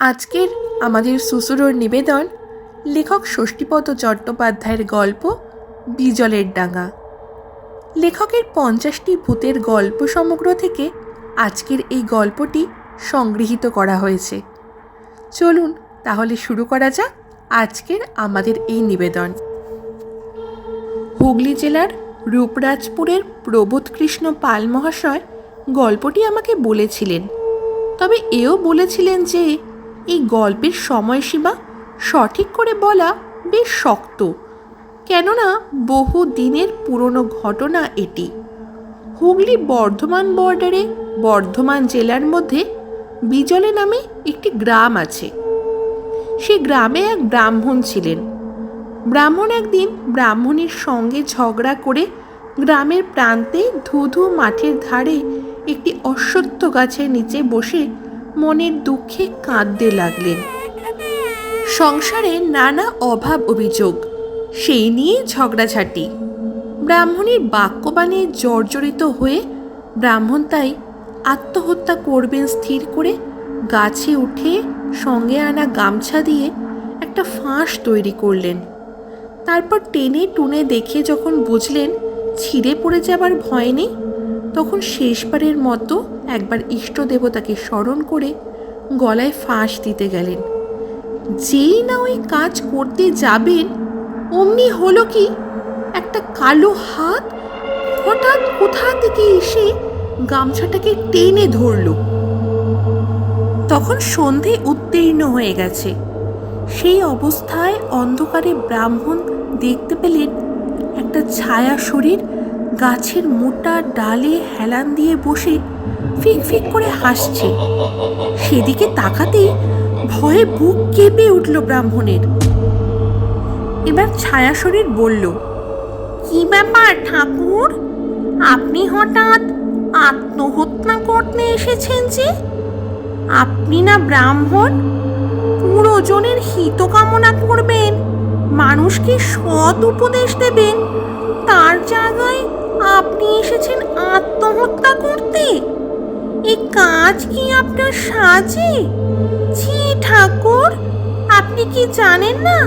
আজকের আমাদের সুসুরোর নিবেদন লেখক ষষ্ঠীপদ চট্টোপাধ্যায়ের গল্প বিজলের ডাঙা লেখকের পঞ্চাশটি ভূতের গল্প সমগ্র থেকে আজকের এই গল্পটি সংগৃহীত করা হয়েছে। চলুন তাহলে শুরু করা যাক আজকের আমাদের এই নিবেদন। হুগলি জেলার রূপরাজপুরের প্রবোধকৃষ্ণ পাল মহাশয় গল্পটি আমাকে বলেছিলেন। তবে এও বলেছিলেন যে এই গল্পের সময়সীমা সঠিক করে বলা বেশ শক্ত। কেননা বহু দিনের পুরনো ঘটনা এটি। হুগলি বর্ধমান বর্ডারে বর্ধমান জেলার মধ্যে বিজলে নামে একটি গ্রাম আছে। সে গ্রামে এক ব্রাহ্মণ ছিলেন। ব্রাহ্মণ একদিন ব্রাহ্মণের সঙ্গে ঝগড়া করে গ্রামের প্রান্তে ধুধু মাঠের ধারে একটি অশ্বত্থ গাছের নিচে বসে মনের দুঃখে কাঁদতে লাগলেন। সংসারে নানা অভাব অভিযোগ, সেই নিয়ে ঝগড়াঝাটি। ব্রাহ্মণের বাক্যবাণে জর্জরিত হয়ে ব্রাহ্মণ তাই আত্মহত্যা করবেন স্থির করে গাছে উঠে সঙ্গে আনা গামছা দিয়ে একটা ফাঁস তৈরি করলেন। তারপর টেনে টুনে দেখে যখন বুঝলেন ছিঁড়ে পড়ে যাবার ভয় নেই, তখন শেষবারের মতো একবার ইষ্ট দেবতাকে স্মরণ করে গলায় ফাঁস দিতে গেলেন। যেই না ওই কাজ করতে যাবেন, অমনি হলো কি? একটা কালো হাত হঠাৎ কোথা থেকে এসে গামছাটাকে টেনে ধরল। তখন সন্ধে উত্তীর্ণ হয়ে গেছে। সেই অবস্থায় অন্ধকারে ব্রাহ্মণ দেখতে পেলেন একটা ছায়া শরীর গাছের মোটা ডালে হেলান দিয়ে বসে ফিক ফিক করে হাসছে। সেদিকে তাকাতেই ভয়ে বুক কেঁপে উঠল ব্রাহ্মণের। এবার ছায়া শরীর বলল, কি ব্যাপার ঠাকুর? আপনি হঠাৎ আত্মহত্যা করতে এসেছেন যে? আপনি না ব্রাহ্মণ? পুরোজনের হিত কামনা করবেন, মানুষকে সৎ উপদেশ দেবেন। তার জায়গায় আপনি এসেছেন আত্মহত্যা করতে? এই কাজ কি আপনার সাজে? ছি ঠাকুর, আপনি কি জানেন না?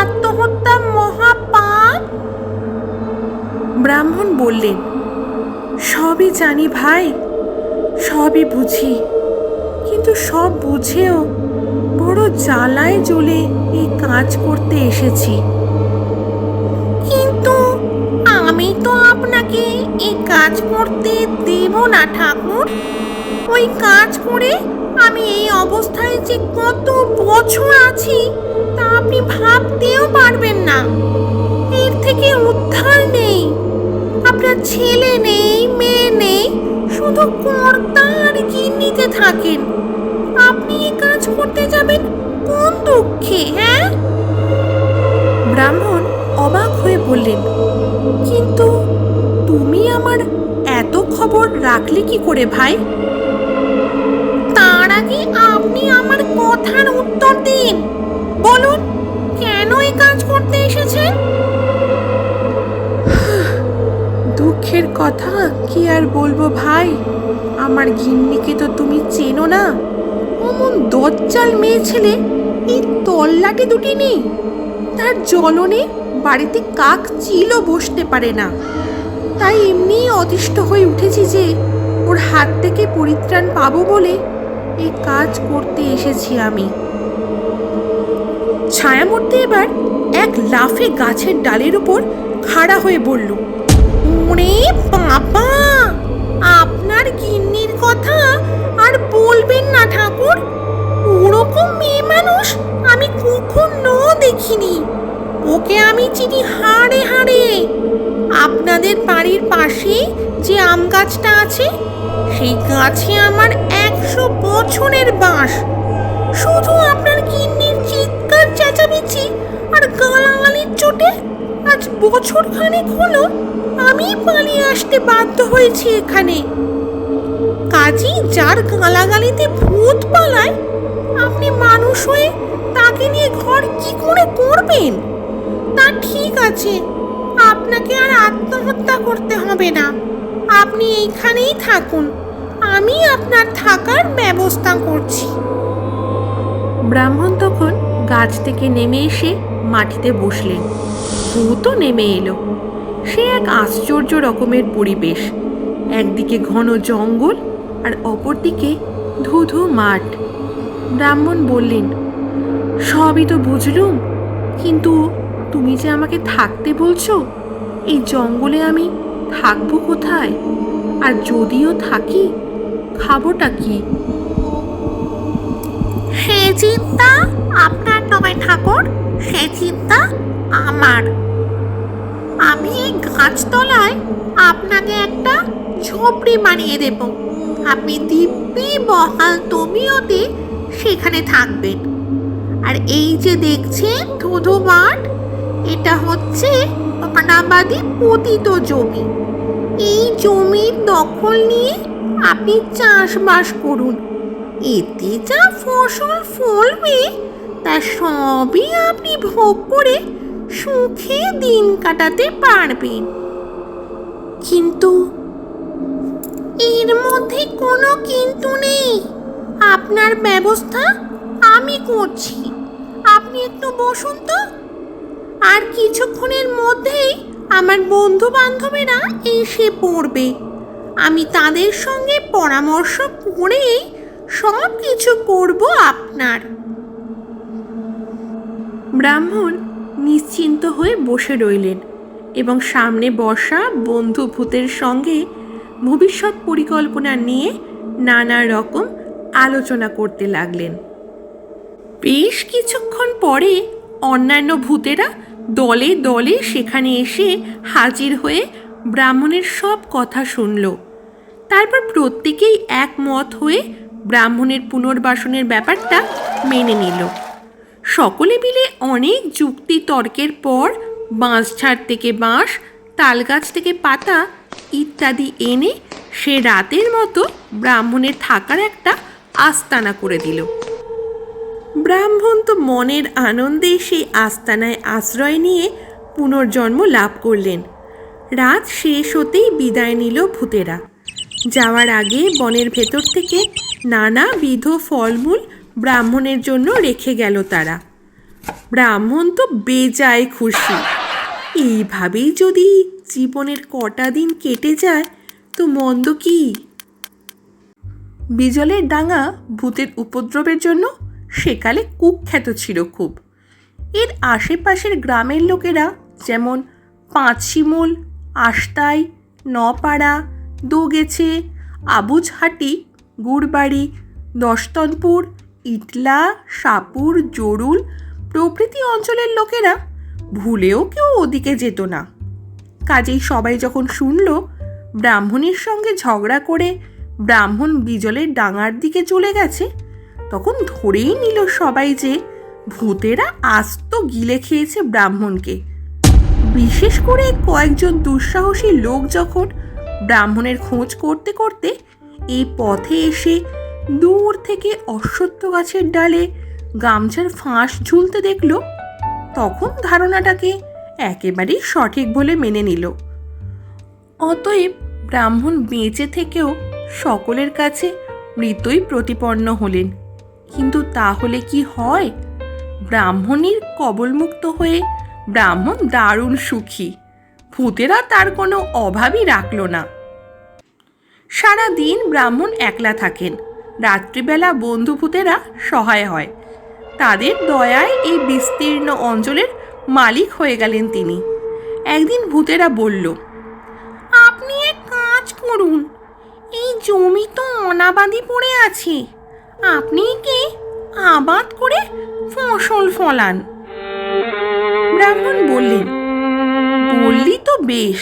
আত্মহত্যা মহাপাপ। ব্রাহ্মণ বললেন, সবই জানি ভাই, সবই বুঝি। কিন্তু সব বুঝেও বড় জ্বালায় জ্বলে এই কাজ করতে এসেছি। আপনাকে এই কাজ করতে দেব না, ঠাকুর। ওই কাজ করে আমি এই অবস্থায় যে কত বছর আছি, তা আপনি ভাবতেও পারবেন না। এর থেকে উদ্ধার নেই। আপনার ছেলে নেই, মেয়ে নেই, শুধু কর্তা আর গিন্নিতে থাকেন। আপনি এই কাজ করতে যাবেন কোন দুঃখে হ্যাঁ? ব্রাহ্মণ অবাক হয়ে বললেন তুমি আমার এত খবর রাখলে কি করে ভাই? তার আগে আপনি আমার কথার উত্তর দিন। বলুন, কেন এই কাজ করতে এসেছেন? দুঃখের কথা, কি আর বলব ভাই? আমার গিন্নিকে তো তুমি চেনো না। অমন দজ্জাল মেয়ে ছেলে, এই তল্লাটে দুটি নেই। তার জ্বলনে বাড়িতে কাক চিলও বসতে পারে না। তাই এমনি অতিষ্ঠ হয়ে উঠেছি যে ওর হাত থেকে পরিত্রাণ পাবো বলে এই কাজ করতে এসেছি আমি। ছায়ামূর্তি এবার এক লাফে গাছের ডালের উপর খাড়া হয়ে বলল, ওরে বাবা, আপনার গিন্নির কথা আর বলবেন না ঠাকুর। ওরকম মেয়ে মানুষ আমি কখনো দেখিনি। ওকে আমি চিনি হাড়ে হাড়ে। আপনাদের বাড়ির পাশে যে আম গাছটা আছে, সেই গাছে আমার একশো বছরের বাঁশ শুধু আপনার গিন্নির চিৎকার চেঁচামেচি আর গালাগালির চোটে আজ বছর খানেক হলো আমি পালিয়ে আসতে বাধ্য হয়েছি এখানে। কাজী যার গালাগালিতে ভূত পালায়, আপনি মানুষ হয়ে তাকে নিয়ে ঘর কি করে করবেন? তা ঠিক আছে আপনাকে আর আত্মহত্যা করতে হবে না। আপনি এইখানেই থাকুন। আমি আপনার থাকার ব্যবস্থা করছি। ব্রাহ্মণ তখন গাছ থেকে নেমে এসে মাটিতে বসলেন। ভূতও নেমে এলো। সে এক আশ্চর্য রকমের পরিবেশ। একদিকে ঘন জঙ্গল আর অপরদিকে ধুধু মাঠ। ব্রাহ্মণ বললেন, সবই তো বুঝলুম, কিন্তু তুমি যে আমাকে থাকতে বলছো? এই জঙ্গলে আমি থাকব কোথায়? আর যদিও থাকি, খাবোটা কি? সে চিন্তা, আপনার নয় ঠাকুর সে চিন্তা, আমার। আমি এই গাছতলায় আপনাকে একটা ঝোপড়ি বানিয়ে দেব। আপনি দিব্যি বহাল তবিয়তে সেখানে থাকবেন। আর এই যে দেখছেন ধুধু মাঠ এটা হচ্ছে অনাবাদী পতিত জমি। এই জমির দখল নিয়ে আপনি চাষবাস করুন। এতে যা ফসল ফলবে, তা সবই আপনি ভোগ করে সুখে দিন কাটাতে পারবেন। কিন্তু এর মধ্যে কোনো কিন্তু নেই। আপনার ব্যবস্থা আমি করছি। আপনি একটু বসুন তো। আর কিছুক্ষণের মধ্যেই আমার বন্ধু বান্ধবেরা এসে পড়বে। আমি তাদের সঙ্গে পরামর্শ করেই সব কিছু করব আপনার। ব্রাহ্মণ নিশ্চিন্ত হয়ে বসে রইলেন এবং সামনে বসা বন্ধু ভূতের সঙ্গে ভবিষ্যৎ পরিকল্পনা নিয়ে নানা রকম আলোচনা করতে লাগলেন। বেশ কিছুক্ষণ পরে অন্যান্য ভূতেরা দলে দলে সেখানে এসে হাজির হয়ে ব্রাহ্মণের সব কথা শুনল। তারপর প্রত্যেকেই একমত হয়ে ব্রাহ্মণের পুনর্বাসনের ব্যাপারটা মেনে নিল। সকলে মিলে অনেক যুক্তি তর্কের পর বাঁশ ঝাড় থেকে বাঁশ তালগাছ থেকে পাতা ইত্যাদি এনে সে রাতের মতো ব্রাহ্মণের থাকার একটা আস্তানা করে দিল। ব্রাহ্মণ তো মনের আনন্দে সেই আস্তানায় আশ্রয় নিয়ে পুনর্জন্ম লাভ করলেন। রাত শেষ হতেই বিদায় নিল ভূতেরা। যাওয়ার আগে বনের ভেতর থেকে নানাবিধ ফলমূল ব্রাহ্মণের জন্য রেখে গেল তারা। ব্রাহ্মণ তো বেজায় খুশি। এইভাবেই যদি জীবনের কটা দিন কেটে যায়, তো মন্দ কি? বিজলের ডাঙা ভূতের উপদ্রবের জন্য সেকালে কুখ্যাত ছিল খুব। এর আশেপাশের গ্রামের লোকেরা যেমন পাঁচশিমুল আস্তাই নপাড়া দোগেছে আবুজহাটি গুড়বাড়ি, দশতনপুর, ইটলা, সাপুর, জরুল প্রভৃতি অঞ্চলের লোকেরা ভুলেও কেউ ওদিকে যেত না। কাজেই সবাই যখন শুনল ব্রাহ্মণের সঙ্গে ঝগড়া করে ব্রাহ্মণ বিজলের ডাঙার দিকে চলে গেছে তখন ধরেই নিল সবাই যে ভূতেরা আস্ত গিলে খেয়েছে ব্রাহ্মণকে। বিশেষ করে কয়েকজন দুঃসাহসী লোক যখন ব্রাহ্মণের খোঁজ করতে করতে এই পথে এসে দূর থেকে অশ্বত্থ গাছের ডালে গামছার ফাঁস ঝুলতে দেখল, তখন ধারণাটাকে একেবারেই সঠিক বলে মেনে নিল। অতএব ব্রাহ্মণ বেঁচে থেকেও সকলের কাছে মৃতই প্রতিপন্ন হলেন। কিন্তু তাহলে কি হয়? ব্রাহ্মণীর কবলমুক্ত হয়ে ব্রাহ্মণ দারুণ সুখী। ভূতেরা তার কোনো অভাবই রাখল না। সারা দিন ব্রাহ্মণ একলা থাকেন। রাত্রিবেলা বন্ধু ভূতেরা সহায় হয়। তাদের দয়ায় এই বিস্তীর্ণ অঞ্চলের মালিক হয়ে গেলেন তিনি। একদিন ভূতেরা বলল, আপনি এক কাজ করুন। এই জমি তো অনাবাদি পড়ে আছে। আপনি কি আবাদ করে ফসল ফলান? ব্রাহ্মণ বললেন, বললি তো বেশ,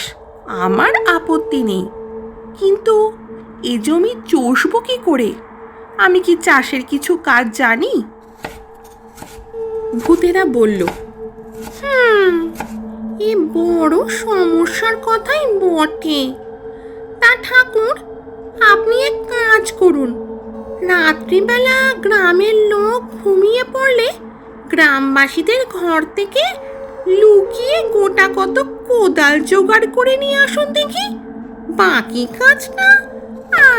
আমার আপত্তি নেই। কিন্তু এ জমি চষবো কি করে? আমি কি চাষের কিছু কাজ জানি? ভূতেরা বলল, হুম, এ বড় সমস্যার কথাই বটে। তা ঠাকুর, আপনি এক কাজ করুন রাত্রিবেলা গ্রামের লোক ঘুমিয়ে পড়লে গ্রামবাসীদের ঘর থেকে লুকিয়ে গোটা কত কোদাল জোগাড় করে নিয়ে আসুন দেখি। বাকি কাজটা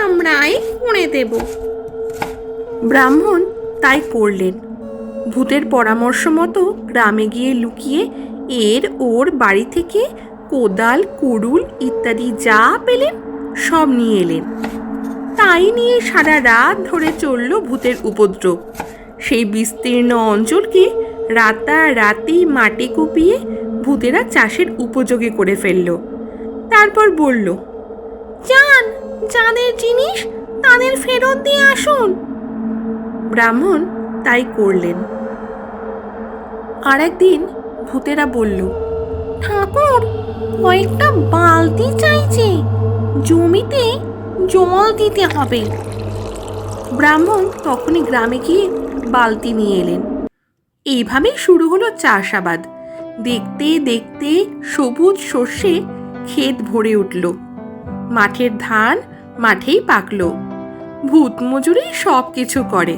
আমরাই করে দেব। ব্রাহ্মণ তাই করলেন। ভূতের পরামর্শ মতো গ্রামে গিয়ে লুকিয়ে এর ওর বাড়ি থেকে কোদাল, কুড়ুল ইত্যাদি যা পেলেন সব নিয়ে এলেন। তাই নিয়ে সারা রাত ধরে চলল ভূতের উপদ্রব। সেই বিস্তীর্ণ অঞ্চলকে রাতারাতি মাটি কুপিয়ে ভূতেরা চাষের উপযোগী করে ফেলল। তারপর বলল যান যাদের জিনিস তাদের ফেরত দিয়ে আসুন। ব্রাহ্মণ তাই করলেন। আর একদিন ভূতেরা বলল, ঠাকুর, কয়েকটা বালতি চাইছে জমিতে জল দিতে হবে। ব্রাহ্মণ তখনই গ্রামে গিয়ে বালতি নিয়ে এলেন। এইভাবেই শুরু হলো চাষাবাদ। দেখতে দেখতে সবুজ শস্যে ক্ষেত ভরে উঠল। মাঠের ধান মাঠেই পাকলো। ভূত মজুরি সব কিছু করে।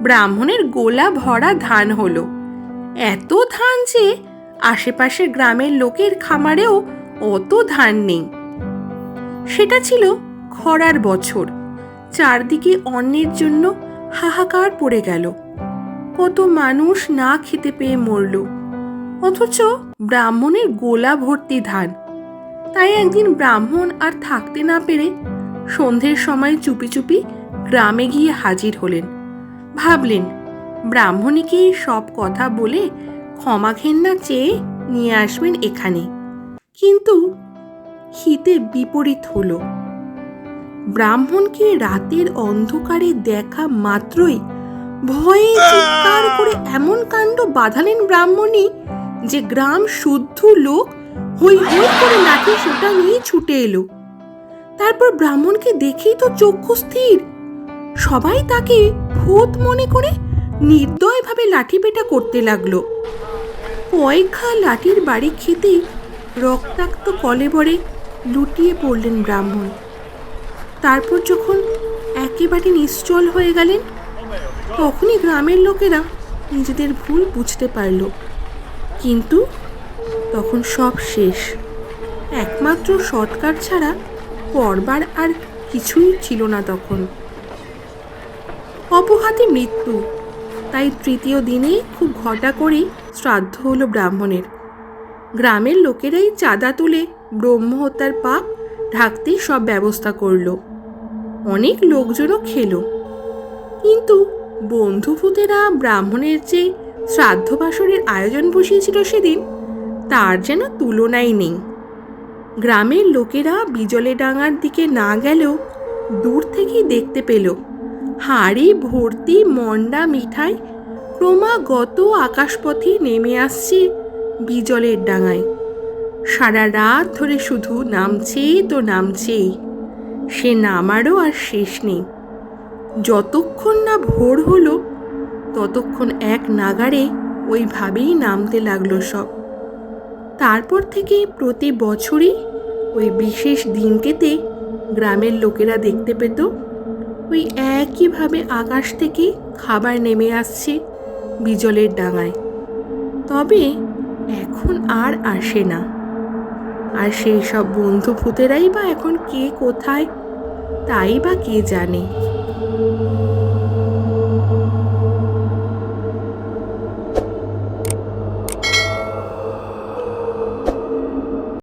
ব্রাহ্মণের গোলা ভরা ধান হলো। এত ধান যে আশেপাশের গ্রামের লোকের খামারেও অত ধান নেই। সেটা ছিল খরার বছর। চারদিকে অন্যের জন্য হাহাকার পড়ে গেল। কত মানুষ না খেতে পেয়ে মরল। অথচ ব্রাহ্মণের গোলা ভর্তি ধান। তাই একদিন ব্রাহ্মণ আর থাকতে না পেরে সন্ধ্যের সময় চুপি চুপি গ্রামে গিয়ে হাজির হলেন। ভাবলেন ব্রাহ্মণীকে সব কথা বলে ক্ষমা ঘেন্না চেয়ে নিয়ে আসবেন এখানে? কিন্তু হিতে বিপরীত হলো। ব্রাহ্মণকে রাতের অন্ধকারে দেখা মাত্রই ভয়ে চিৎকার করে এমন কাণ্ড বাঁধালেন ব্রাহ্মণী যে গ্রাম শুদ্ধ লোক হই হই করে লাঠি সোটা নিয়ে ছুটে এলো। তারপর ব্রাহ্মণকে দেখেই তো চক্ষু স্থির। সবাই তাকে ভূত মনে করে নির্দয়ভাবে লাঠি পেটা করতে লাগল। কয়েক লাঠির বাড়ি খেতেই রক্তাক্ত কলেবরে লুটিয়ে পড়লেন ব্রাহ্মণ। তারপর যখন একেবারে নিশ্চল হয়ে গেলেন, তখনই গ্রামের লোকেরা নিজেদের ভুল বুঝতে পারল। কিন্তু তখন সব শেষ। একমাত্র সৎকার ছাড়া পরবার আর কিছুই ছিল না তখন। অপঘাতে মৃত্যু। তাই তৃতীয় দিনেই খুব ঘটা করেই শ্রাদ্ধ হলো ব্রাহ্মণের। গ্রামের লোকেরাই চাঁদা তুলে ব্রহ্মহত্যার পাপ ঢাকতেই সব ব্যবস্থা করল। অনেক লোকজনও খেলো। কিন্তু বন্ধুভূতেরা ব্রাহ্মণের যে শ্রাদ্ধবাসরের আয়োজন বসিয়েছিল সেদিন, তার যেন তুলনাই নেই। গ্রামের লোকেরা বিজলে ডাঙার দিকে না গেলেও দূর থেকেই দেখতে পেল, হাড়ি, ভর্তি, মন্ডা, মিঠাই ক্রমাগত আকাশপথে নেমে আসছে বিজলের ডাঙায়। সারা রাত ধরে শুধু নামছেই তো নামছেই। সে নামারও আর শেষ নেই। যতক্ষণ না ভোর হলো, ততক্ষণ এক নাগারে ওইভাবেই নামতে লাগল সব। তারপর থেকে প্রতি বছরই ওই বিশেষ দিনটিতে গ্রামের লোকেরা দেখতে পেত, ওই একইভাবে আকাশ থেকে খাবার নেমে আসছে বিজলের ডাঙায়। তবে এখন আর আসে না। আর সেই সব বন্ধু ভূতেরাই বা এখন কে কোথায়? তাই বা কে জানে?